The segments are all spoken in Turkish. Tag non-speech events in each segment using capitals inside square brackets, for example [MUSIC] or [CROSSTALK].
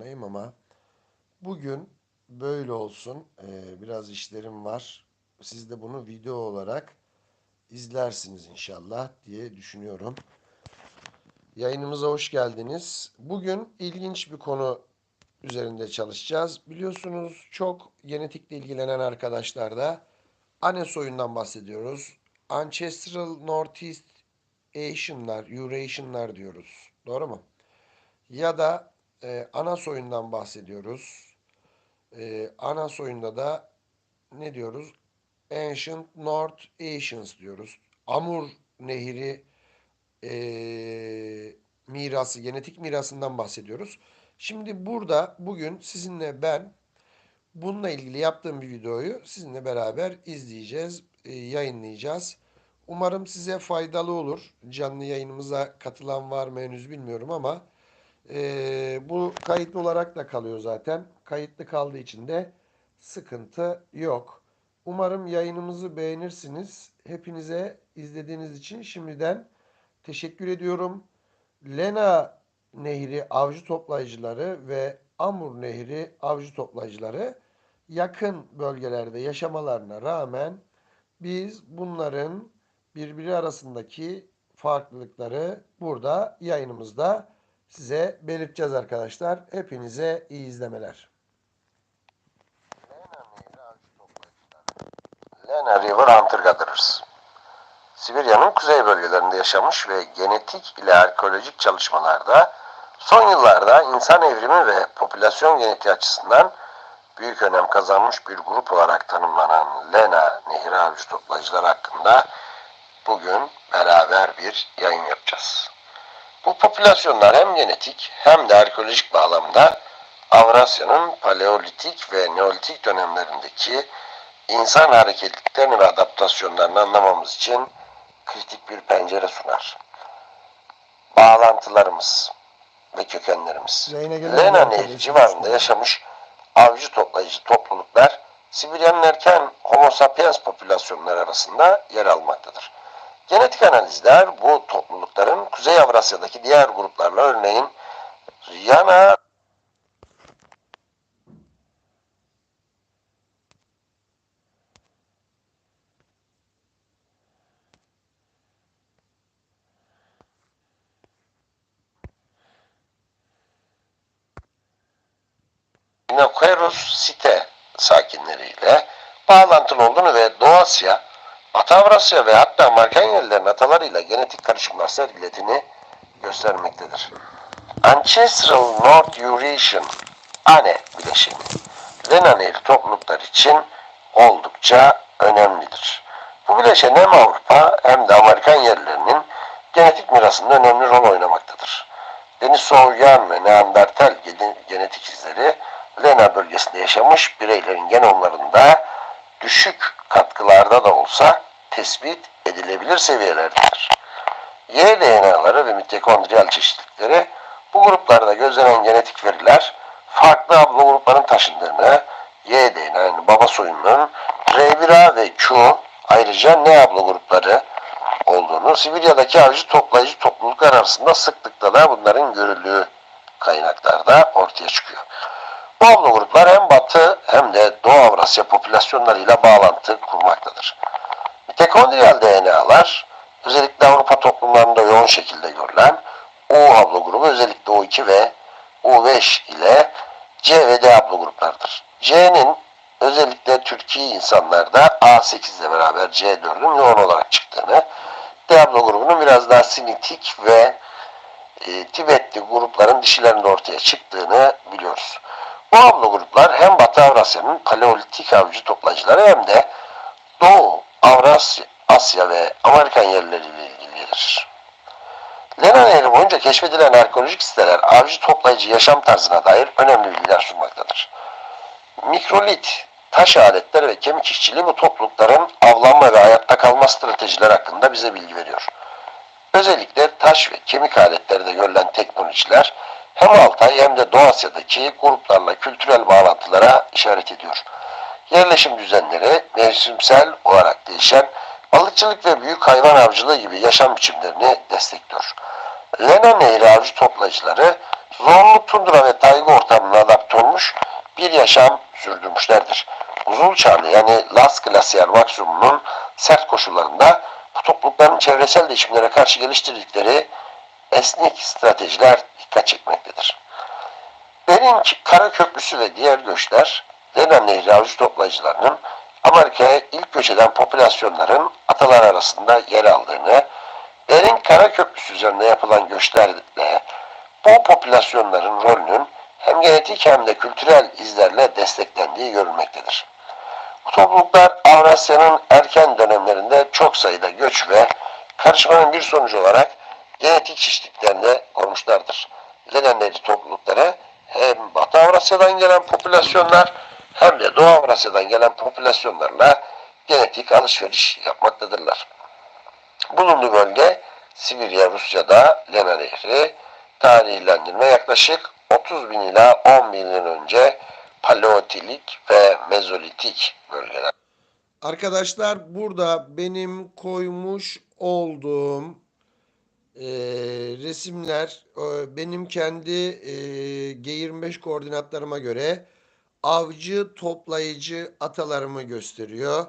yanayım ama bugün böyle olsun. Ee, biraz işlerim var. Siz de bunu video olarak izlersiniz inşallah diye düşünüyorum. Yayınımıza hoş geldiniz. Bugün ilginç bir konu üzerinde çalışacağız. Biliyorsunuz çok genetikle ilgilenen arkadaşlar da anne soyundan bahsediyoruz. Ancestral Northeast Asian'lar, Eurasian'lar diyoruz. Doğru mu? Ya da e, ana soyundan bahsediyoruz. E, ana soyunda da ne diyoruz? Ancient North Asians diyoruz. Amur Nehri e, mirası, genetik mirasından bahsediyoruz. Şimdi burada bugün sizinle ben bununla ilgili yaptığım bir videoyu sizinle beraber izleyeceğiz, e, yayınlayacağız. Umarım size faydalı olur. Canlı yayınımıza katılan var mı henüz bilmiyorum ama e, bu kayıtlı olarak da kalıyor zaten. Kayıtlı kaldığı için de sıkıntı yok. Umarım yayınımızı beğenirsiniz. Hepinize izlediğiniz için şimdiden teşekkür ediyorum. Lena Nehri avcı toplayıcıları ve Amur Nehri avcı toplayıcıları yakın bölgelerde yaşamalarına rağmen biz bunların birbiri arasındaki farklılıkları burada yayınımızda size belirteceğiz arkadaşlar. Hepinize iyi izlemeler. Lena River Hunter Gatherers Sibirya'nın kuzey bölgelerinde yaşamış ve genetik ile arkeolojik çalışmalarda son yıllarda insan evrimi ve popülasyon genetiği açısından büyük önem kazanmış bir grup olarak tanımlanan Lena Nehri Avcı Toplayıcılar hakkında bugün beraber bir yayın yapacağız. Bu popülasyonlar hem genetik hem de arkeolojik bağlamda Avrasya'nın paleolitik ve neolitik dönemlerindeki insan hareketliliklerini ve adaptasyonlarını anlamamız için kritik bir pencere sunar. Bağlantılarımız ve kökenlerimiz. Lena Nehri civarında yaşamış avcı toplayıcı topluluklar Sibirya'nın erken Homo sapiens popülasyonları arasında yer almaktadır. Genetik analizler bu toplulukların Kuzey Avrasya'daki diğer gruplarla örneğin Yana Inokerus site sakinleriyle bağlantılı olduğunu ve Doğu Asya, Batı Avrasya ve hatta Amerikan yerlilerin atalarıyla genetik karışımlar sergilediğini göstermektedir. Ancestral North Eurasian ANE bileşeni Lena Nehri topluluklar için oldukça önemlidir. Bu bileşen hem Avrupa hem de Amerikan yerlilerinin genetik mirasında önemli rol oynamaktadır. Denisovyan ve Neandertal gene- genetik izleri Lena bölgesinde yaşamış bireylerin genomlarında düşük katkılarda da olsa tespit edilebilir seviyelerdedir. Y DNA'ları ve mitokondriyal çeşitlilikleri bu gruplarda gözlenen genetik veriler farklı haplogrupların taşındığını, Y DNA yani baba soyunun R1A ve Q ayrıca N haplogrupları olduğunu, Sibirya'daki avcı toplayıcı topluluklar arasında sıklıkla da bunların görüldüğü kaynaklarda ortaya çıkıyor. Bu haplogruplar hem Batı hem de Doğu Avrasya popülasyonlarıyla bağlantı kurmaktadır. Mitokondriyal DNA'lar özellikle Avrupa toplumlarında yoğun şekilde görülen U haplogrubu özellikle U2 ve U5 ile C ve D haplogruplardır. C'nin özellikle Türkiye insanlarda A8 ile beraber C4'ün yoğun olarak çıktığını, D haplogrubunun biraz daha sinitik ve e, Tibetli grupların dişilerinde ortaya çıktığını biliyoruz. Bu haplogruplar hem Batı Avrasya'nın paleolitik avcı toplayıcıları hem de Doğu, Avrasya, Asya ve Amerikan yerleriyle ilgilidir. Lena Nehri boyunca keşfedilen arkeolojik siteler avcı toplayıcı yaşam tarzına dair önemli bilgiler sunmaktadır. Mikrolit, taş aletleri ve kemik işçiliği bu toplulukların avlanma ve hayatta kalma stratejileri hakkında bize bilgi veriyor. Özellikle taş ve kemik aletlerde görülen teknolojiler hem Altay hem de Doğu Asya'daki gruplarla kültürel bağlantılara işaret ediyor. Yerleşim düzenleri mevsimsel olarak değişen balıkçılık ve büyük hayvan avcılığı gibi yaşam biçimlerini destekliyor. Lena Nehri avcı toplayıcıları zorlu tundra ve tayga ortamına adapte olmuş bir yaşam sürdürmüşlerdir. Buzul çağını yani Las Glacier maksimumunun sert koşullarında bu toplulukların çevresel değişimlere karşı geliştirdikleri esnek stratejiler dikkat çekmektedir. Bering Kara Köprüsü ve diğer göçler Lena Nehri avcı toplayıcılarının Amerika'ya ilk göç eden popülasyonların atalar arasında yer aldığını, Bering Kara Köprüsü üzerinde yapılan göçlerle bu popülasyonların rolünün hem genetik hem de kültürel izlerle desteklendiği görülmektedir. Bu topluluklar Avrasya'nın erken dönemlerinde çok sayıda göç ve karışmanın bir sonucu olarak genetik çeşitliklerini korumuşlardır. Ledenleri toplulukları hem Batı Avrasya'dan gelen popülasyonlar hem de Doğu Avrasya'dan gelen popülasyonlarla genetik alışveriş yapmaktadırlar. Bulunduğu bölge Sibirya, Rusya'da Lena Nehri, tarihlendirme yaklaşık 30 bin ila 10 bin yıl önce Paleolitik ve Mezolitik bölgeler. Arkadaşlar burada benim koymuş olduğum e, resimler benim kendi e, G25 koordinatlarıma göre avcı toplayıcı atalarımı gösteriyor.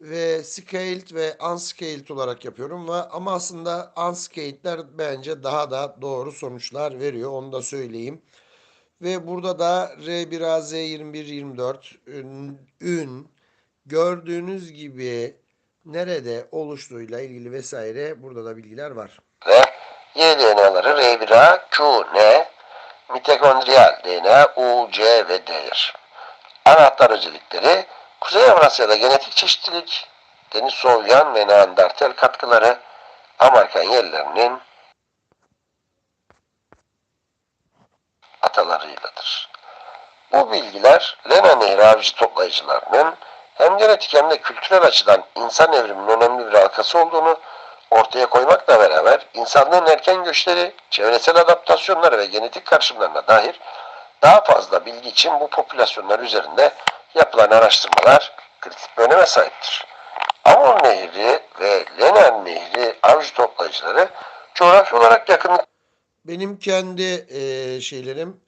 Ve scaled ve unscaled olarak yapıyorum ve ama aslında unscaled'ler bence daha da doğru sonuçlar veriyor onu da söyleyeyim. Ve burada da R1A Z2124 ün, ün gördüğünüz gibi nerede oluştuğuyla ilgili vesaire burada da bilgiler var. Ve Y DNA'ları R1A, Q, N, mitokondriyal DNA, U, C ve D'dir. Anahtar özellikleri Kuzey Avrasya'da genetik çeşitlilik, Denisovyan ve Neandertal katkıları, Amerikan yerlerinin atalarıyladır. Bu bilgiler Lena Nehri avcı toplayıcılarının hem genetik hem de kültürel açıdan insan evriminin önemli bir halkası olduğunu ortaya koymakla beraber insanlığın erken göçleri, çevresel adaptasyonları ve genetik karışımlarına dair daha fazla bilgi için bu popülasyonlar üzerinde yapılan araştırmalar kritik bir öneme sahiptir. Amur Nehri ve Lenan Nehri avcı toplayıcıları coğrafi olarak yakınlık Benim kendi eee, şeylerim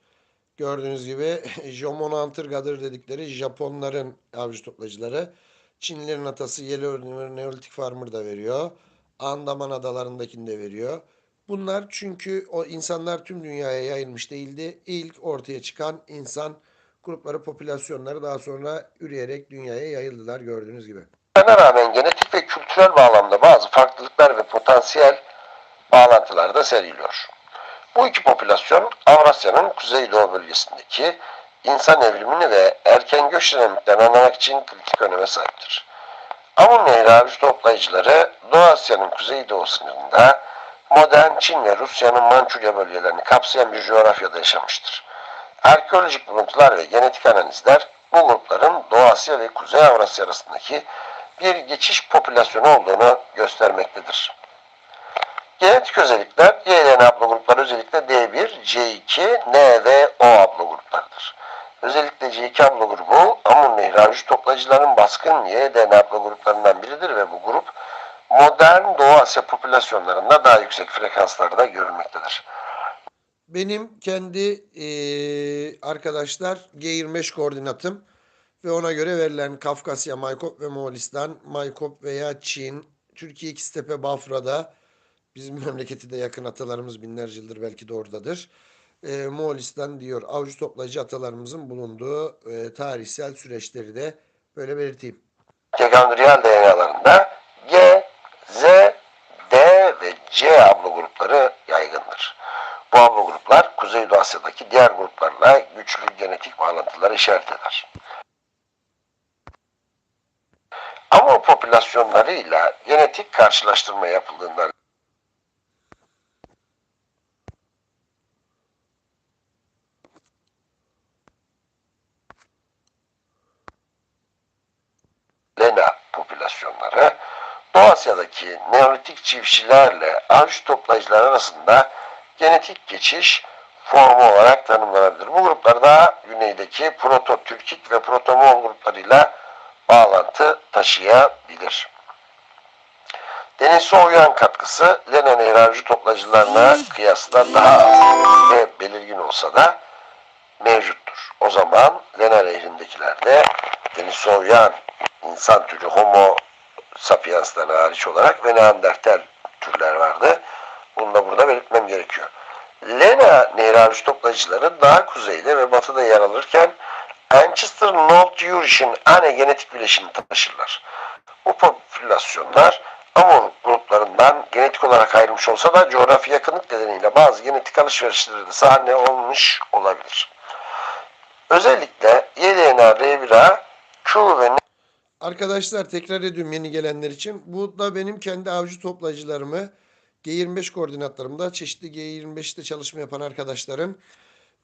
gördüğünüz gibi [LAUGHS] Jomonantirgadır dedikleri Japonların avcı toplayıcıları. Çinlilerin atası Yellow Neolitik Farmer da veriyor. Andaman adalarındakini de veriyor. Bunlar çünkü o insanlar tüm dünyaya yayılmış değildi. İlk ortaya çıkan insan grupları, popülasyonları daha sonra üreyerek dünyaya yayıldılar gördüğünüz gibi. Buna rağmen genetik ve kültürel bağlamda bazı farklılıklar ve potansiyel bağlantılar da sergiliyor. Bu iki popülasyon Avrasya'nın kuzeydoğu bölgesindeki insan evrimini ve erken göç dinamiklerini anlamak için kritik öneme sahiptir. Nehri avcı toplayıcıları Doğu Asya'nın kuzeydoğu sınırında modern Çin ve Rusya'nın Mançurya bölgelerini kapsayan bir coğrafyada yaşamıştır. Arkeolojik buluntular ve genetik analizler bu grupların Doğu Asya ve Kuzey Avrasya arasındaki bir geçiş popülasyonu olduğunu göstermektedir. Genetik özellikler Y adlı gruplar özellikle D1, C2, N ve O adlı gruplardır. Özellikle C2 adlı grubu Amur Nehri avcı toplayıcıların baskın Y adlı gruplarından biridir ve bu grup modern Doğu Asya popülasyonlarında daha yüksek frekanslarda görülmektedir. Benim kendi eee, arkadaşlar G25 koordinatım ve ona göre verilen Kafkasya, Maykop ve Moğolistan, Maykop veya Çin, Türkiye İkiztepe, Bafra'da bizim [LAUGHS] memleketi de yakın atalarımız binlerce yıldır belki de oradadır. Eee Moğolistan diyor avcı toplayıcı atalarımızın bulunduğu eee, tarihsel süreçleri de böyle belirteyim. Mitokondriyal DNA'larında G, Z, D ve C ablo grupları yaygındır. Bu ablo gruplar Kuzeydoğu Asya'daki diğer gruplarla güçlü genetik bağlantıları işaret eder. Amur popülasyonlarıyla genetik karşılaştırma yapıldığında Lena popülasyonları Doğu Asya'daki Neolitik çiftçilerle avcı toplayıcılar arasında genetik geçiş formu olarak tanımlanabilir. Bu gruplar daha güneydeki Proto-Türkik ve Proto-Moğol gruplarıyla bağlantı taşıyabilir. Deniz Soğuyan katkısı Lena Nehri avcı toplacılarına kıyasla daha az ve belirgin olsa da mevcuttur. O zaman Lena Nehri'ndekilerde Deniz Soğuyan insan türü Homo sapiens'ten hariç olarak ve Neandertal türler vardı. Bunu da burada belirtmem gerekiyor. Lena Nehri avcı toplacıları daha kuzeyde ve batıda yer alırken Manchester North Yorkshire ane genetik bileşini taşırlar. Bu popülasyonlar Amur gruplarından genetik olarak ayrılmış olsa da coğrafi yakınlık nedeniyle bazı genetik alışverişlere de sahne olmuş olabilir. Özellikle YDNA, R1A, Q ve Arkadaşlar tekrar ediyorum yeni gelenler için. Bu da benim kendi avcı toplayıcılarımı G25 koordinatlarımda çeşitli G25'te çalışma yapan arkadaşların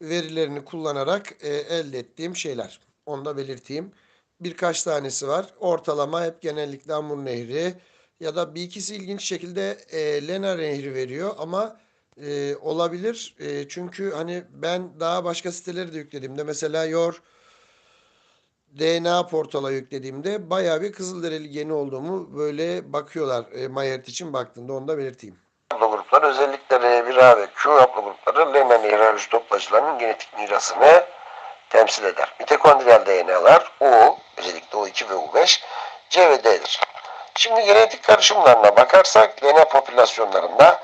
verilerini kullanarak e, elde ettiğim şeyler. Onu da belirteyim. Birkaç tanesi var. Ortalama hep genellikle Amur Nehri ya da bir ikisi ilginç şekilde e, Lena Nehri veriyor ama e, olabilir. E, çünkü hani ben daha başka siteleri de yüklediğimde mesela Yor DNA portala yüklediğimde bayağı bir Kızılderili geni olduğumu böyle bakıyorlar. E, MyHealth için baktığımda onu da belirteyim. abla grupları özellikle R1A ve Q abla grupları Lena Nehri avcı toplacılarının genetik mirasını temsil eder. Mitokondriyal DNA'lar U, özellikle U2 ve U5, C ve D'dir. Şimdi genetik karışımlarına bakarsak DNA popülasyonlarında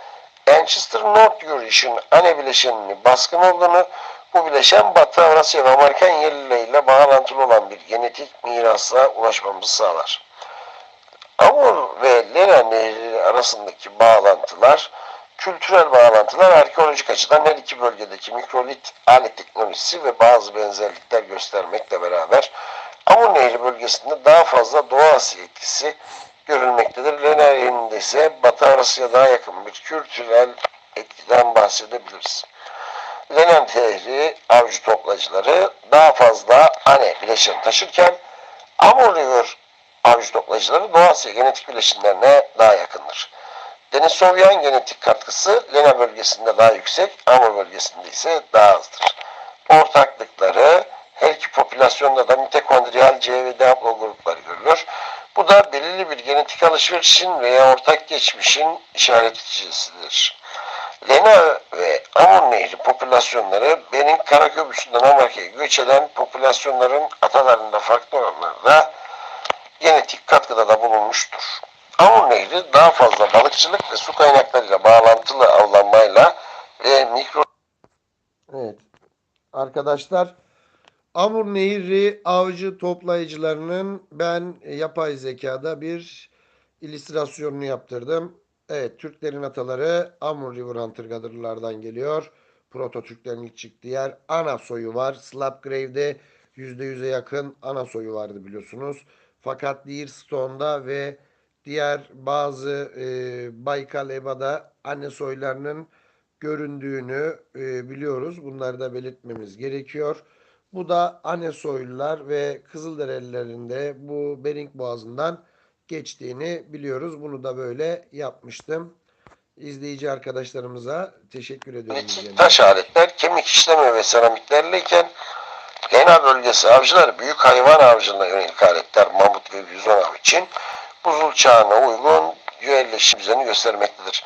Manchester North Eurasian ane bileşeninin baskın olduğunu, bu bileşen Batı Avrasya ve Amerikan yerlileriyle bağlantılı olan bir genetik mirasa ulaşmamızı sağlar. Amur ve Lena Nehri arasındaki bağlantılar, kültürel bağlantılar arkeolojik açıdan her iki bölgedeki mikrolit alet teknolojisi ve bazı benzerlikler göstermekle beraber Amur Nehri bölgesinde daha fazla Doğu Asya etkisi görülmektedir. Lena Nehri'nde ise Batı Avrasya daha yakın bir kültürel etkiden bahsedebiliriz. Lena Nehri avcı toplacıları daha fazla ane bileşen taşırken Amur River avcı toplacıları Doğu Asya genetik bileşimlerine daha yakındır. Denisovyan genetik katkısı Lena bölgesinde daha yüksek, Amur bölgesinde ise daha azdır. Ortaklıkları her iki popülasyonda da mitokondriyal C ve D haplogrupları görülür. Bu da belirli bir genetik alışverişin veya ortak geçmişin işareticisidir. Lena ve Amur Nehri popülasyonları Benin Karaköprüsü'nden Amerika'ya göç eden popülasyonların atalarında farklı oranlarda genetik katkıda da bulunmuştur. Amur Nehri daha fazla balıkçılık ve su kaynaklarıyla bağlantılı avlanmayla ve mikro Evet. Arkadaşlar Amur Nehri avcı toplayıcılarının ben yapay zekada bir illüstrasyonunu yaptırdım. Evet Türklerin ataları Amur River Hunter-Gather'lardan geliyor. Proto Türklerin ilk çıktığı yer. Ana soyu var. Slapgrave'de %100'e yakın ana soyu vardı biliyorsunuz. Fakat Deerstone'da ve diğer bazı e, Baykal Eba'da anne soylarının göründüğünü e, biliyoruz. Bunları da belirtmemiz gerekiyor. Bu da anne soylular ve Kızılderililerin de bu Bering Boğazı'ndan geçtiğini biliyoruz. Bunu da böyle yapmıştım. İzleyici arkadaşlarımıza teşekkür ediyorum. İzleyenler. taş aletler, kemik işleme ve seramiklerleyken Lena bölgesi avcıları büyük hayvan avcılığına yönelik aletler mamut ve bizon av için buzul çağına uygun yerleşim düzeni göstermektedir.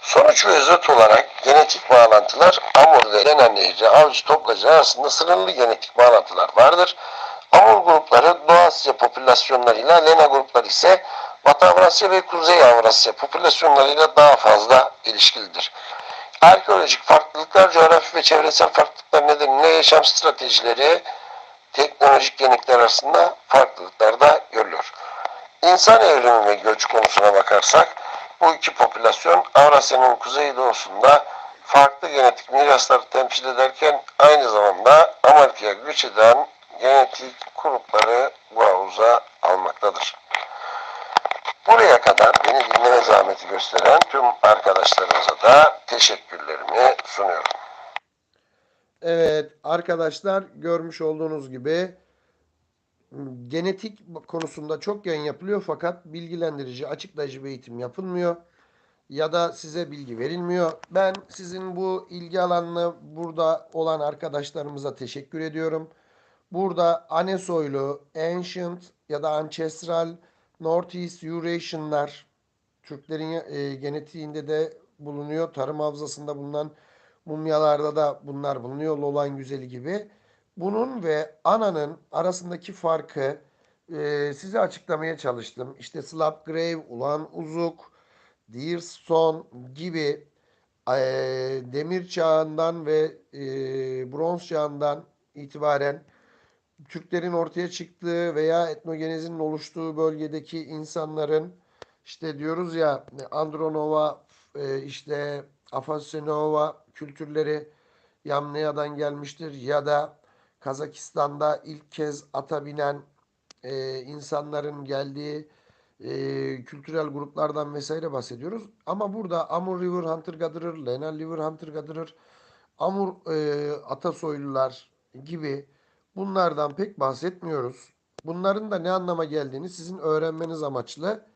Sonuç ve özet olarak genetik bağlantılar Amur ve Nehri avcı toplacı arasında sınırlı genetik bağlantılar vardır. Amur grupları Doğu Asya popülasyonlarıyla Lena grupları ise Batı Avrasya ve Kuzey Avrasya popülasyonlarıyla daha fazla ilişkilidir. Arkeolojik farklılıklar, coğrafi ve çevresel farklılıklar nedeniyle yaşam stratejileri, teknolojik yenilikler arasında farklılıklar da görülüyor. İnsan evrimi ve göç konusuna bakarsak, bu iki popülasyon Avrasya'nın kuzeydoğusunda farklı genetik mirasları temsil ederken aynı zamanda Amerika'ya göç eden genetik grupları bu havuza almaktadır. Buraya kadar beni dinleme zahmeti gösteren tüm arkadaşlarımıza da teşekkürlerimi sunuyorum. Evet arkadaşlar görmüş olduğunuz gibi genetik konusunda çok yayın yapılıyor fakat bilgilendirici, açıklayıcı bir eğitim yapılmıyor ya da size bilgi verilmiyor. Ben sizin bu ilgi alanını burada olan arkadaşlarımıza teşekkür ediyorum. Burada anne soylu, ancient ya da ancestral Northeast Eurasianlar Türklerin e, genetiğinde de bulunuyor. Tarım havzasında bulunan mumyalarda da bunlar bulunuyor. Lolan güzeli gibi. Bunun ve ananın arasındaki farkı e, size açıklamaya çalıştım. İşte Slap Grave, Ulan Uzuk, Deerstone gibi e, demir çağından ve e, bronz çağından itibaren Türklerin ortaya çıktığı veya etnogenezinin oluştuğu bölgedeki insanların işte diyoruz ya Andronova e, işte Afasenova kültürleri Yamnaya'dan gelmiştir ya da Kazakistan'da ilk kez ata binen e, insanların geldiği e, kültürel gruplardan vesaire bahsediyoruz. Ama burada Amur River Hunter Gatherer, Lena River Hunter Gatherer, Amur e, Atasoylular gibi bunlardan pek bahsetmiyoruz. Bunların da ne anlama geldiğini sizin öğrenmeniz amaçlı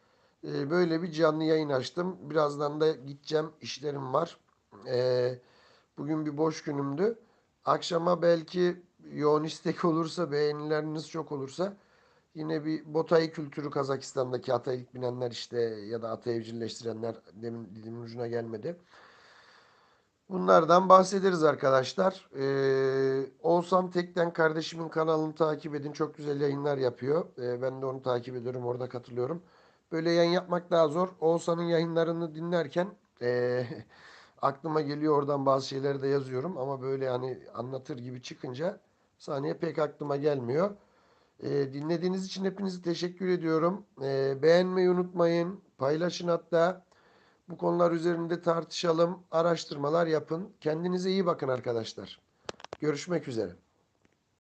e, böyle bir canlı yayın açtım. Birazdan da gideceğim, işlerim var. E, bugün bir boş günümdü. Akşama belki yoğun istek [LAUGHS] olursa, beğenileriniz çok olursa Yine bir Botay kültürü Kazakistan'daki ata ilk binenler işte ya da ata evcilleştirenler demin dilimin ucuna gelmedi. Bunlardan bahsederiz arkadaşlar. Ee, Oğuzhan Tekten kardeşimin kanalını takip edin. Çok güzel yayınlar yapıyor. Ee, ben de onu takip ediyorum. Orada katılıyorum. Böyle yayın yapmak daha zor. Oğuzhan'ın yayınlarını dinlerken ee, [LAUGHS] aklıma geliyor oradan bazı şeyleri de yazıyorum. Ama böyle hani anlatır gibi çıkınca saniye pek aklıma gelmiyor. Ee, dinlediğiniz için hepinize teşekkür ediyorum. Ee, beğenmeyi unutmayın. Paylaşın hatta. Bu konular üzerinde tartışalım. Araştırmalar yapın. Kendinize iyi bakın arkadaşlar. Görüşmek üzere.